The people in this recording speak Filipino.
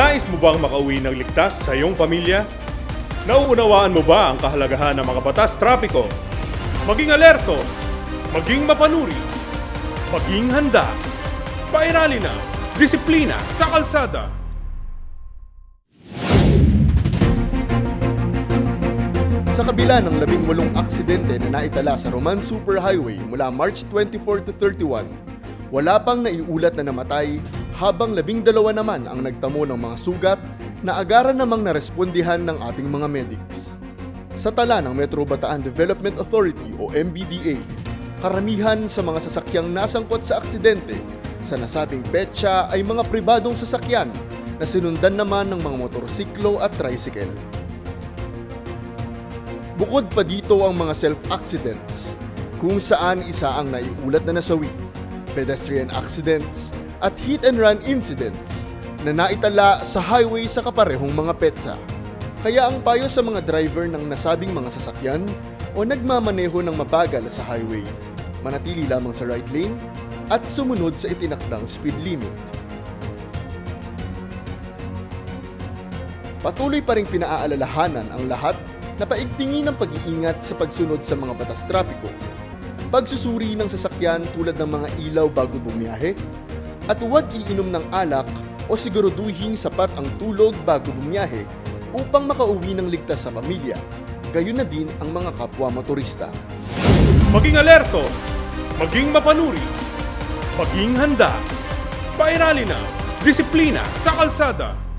Nais mo bang makauwi ng ligtas sa iyong pamilya? Nauunawaan mo ba ang kahalagahan ng mga batas trapiko? Maging alerto, maging mapanuri, maging handa. Pairali na, disiplina sa kalsada. Sa kabila ng labing walong aksidente na naitala sa Roman Superhighway mula March 24 to 31, wala pang naiulat na namatay habang labing dalawa naman ang nagtamo ng mga sugat na agaran namang narespondihan ng ating mga medics. Sa tala ng Metro Bataan Development Authority o MBDA, karamihan sa mga sasakyang nasangkot sa aksidente sa nasabing petsa ay mga pribadong sasakyan na sinundan naman ng mga motorsiklo at tricycle. Bukod pa dito ang mga self-accidents, kung saan isa ang naiulat na nasawi, pedestrian accidents, at hit-and-run incidents na naitala sa highway sa kaparehong mga petsa. Kaya ang payo sa mga driver ng nasabing mga sasakyan o nagmamaneho ng mabagal sa highway, manatili lamang sa right lane at sumunod sa itinakdang speed limit. Patuloy pa rin pinaaalalahanan ang lahat na paigtingin ang pag-iingat sa pagsunod sa mga batas trapiko, pagsusuri ng sasakyan tulad ng mga ilaw bago bumiyahe, at huwag iinom ng alak o siguraduhin sapat ang tulog bago bumiyahe upang makauwi ng ligtas sa pamilya, gayon na din ang mga kapwa motorista. Maging alerto, maging mapanuri, maging handa. Pairali na, disiplina sa kalsada.